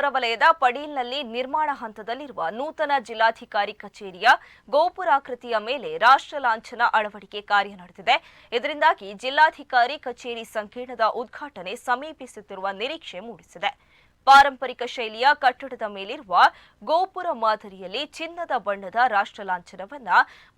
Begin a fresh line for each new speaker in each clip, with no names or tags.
ಹೊರವಲಯದ ಪಡೀಲ್ನಲ್ಲಿ ನಿರ್ಮಾಣ ಹಂತದಲ್ಲಿರುವ ನೂತನ ಜಿಲ್ಲಾಧಿಕಾರಿ ಕಚೇರಿಯ ಗೋಪುರಾಕೃತಿಯ ಮೇಲೆ ರಾಷ್ಟ್ರ ಲಾಂಛನ ಅಳವಡಿಕೆ ಕಾರ್ಯ ನಡೆದಿದೆ. ಇದರಿಂದಾಗಿ ಜಿಲ್ಲಾಧಿಕಾರಿ ಕಚೇರಿ ಸಂಕೀರ್ಣದ ಉದ್ಘಾಟನೆ ಸಮೀಪಿಸುತ್ತಿರುವ ನಿರೀಕ್ಷೆ ಮೂಡಿಸಿದೆ. ಪಾರಂಪರಿಕ ಶೈಲಿಯ ಕಟ್ಟಡದ ಮೇಲಿರುವ ಗೋಪುರ ಮಾದರಿಯಲ್ಲಿ ಚಿನ್ನದ ಬಣ್ಣದ ರಾಷ್ಟ್ರ ಲಾಂಛನವನ್ನ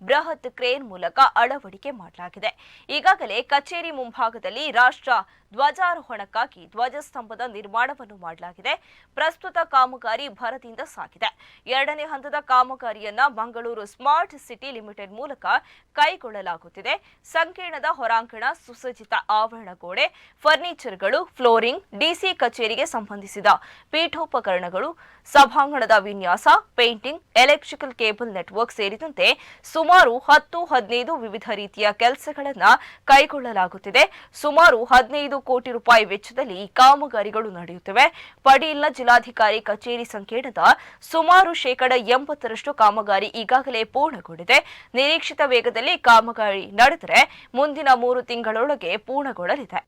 ಬೃಹತ್ ಕ್ರೇನ್ ಮೂಲಕ ಅಳವಡಿಕೆ ಮಾಡಲಾಗಿದೆ. ಈಗಾಗಲೇ ಕಚೇರಿ ಮುಂಭಾಗದಲ್ಲಿ ರಾಷ್ಟ್ರ ಧ್ವಜಾರೋಹಣಕ್ಕಾಗಿ ಧ್ವಜಸ್ತಂಭದ ನಿರ್ಮಾಣವನ್ನು ಮಾಡಲಾಗಿದೆ. ಪ್ರಸ್ತುತ ಕಾಮಗಾರಿ ಭರದಿಂದ ಸಾಗಿದೆ. ಎರಡನೇ ಹಂತದ ಕಾಮಗಾರಿಯನ್ನ ಮಂಗಳೂರು ಸ್ಮಾರ್ಟ್ ಸಿಟಿ ಲಿಮಿಟೆಡ್ ಮೂಲಕ ಕೈಗೊಳ್ಳಲಾಗುತ್ತಿದೆ. ಸಂಕೀರ್ಣದ ಹೊರಾಂಗಣ, ಸುಸಜ್ಜಿತ ಆವರಣ ಗೋಡೆ ಫರ್ನಿಚರ್ಗಳು, ಫ್ಲೋರಿಂಗ್, ಡಿಸಿ ಕಚೇರಿಗೆ ಸಂಬಂಧಿಸಿದ ಪೀಠೋಪಕರಣಗಳು, ಸಭಾಂಗಣದ ವಿನ್ಯಾಸ, ಪೇಂಟಿಂಗ್, ಎಲೆಕ್ಟ್ರಿಕಲ್ ಕೇಬಲ್ ನೆಟ್ವರ್ಕ್ ಸೇರಿದಂತೆ ಸುಮಾರು ಹತ್ತು ಹದಿನೈದು ವಿವಿಧ ರೀತಿಯ ಕೆಲಸಗಳನ್ನು ಕೈಗೊಳ್ಳಲಾಗುತ್ತಿದೆ. ಸುಮಾರು ಹದಿನೈದು ಕೋಟಿ ರೂಪಾಯಿ ವೆಚ್ಚದಲ್ಲಿ ಈ ಕಾಮಗಾರಿಗಳು ನಡೆಯುತ್ತಿವೆ. ಪಡೀಲ್ನ ಜಿಲ್ಲಾಧಿಕಾರಿ ಕಚೇರಿ ಸಂಕೀರ್ಣದ ಸುಮಾರು ಶೇಕಡ ಎಂಬತ್ತರಷ್ಟು ಕಾಮಗಾರಿ ಈಗಾಗಲೇ ಪೂರ್ಣಗೊಂಡಿದೆ. ನಿರೀಕ್ಷಿತ ವೇಗದಲ್ಲಿ ಕಾಮಗಾರಿ ನಡೆದರೆ ಮುಂದಿನ ಮೂರು ತಿಂಗಳೊಳಗೆ ಪೂರ್ಣಗೊಳ್ಳಲಿದೆ.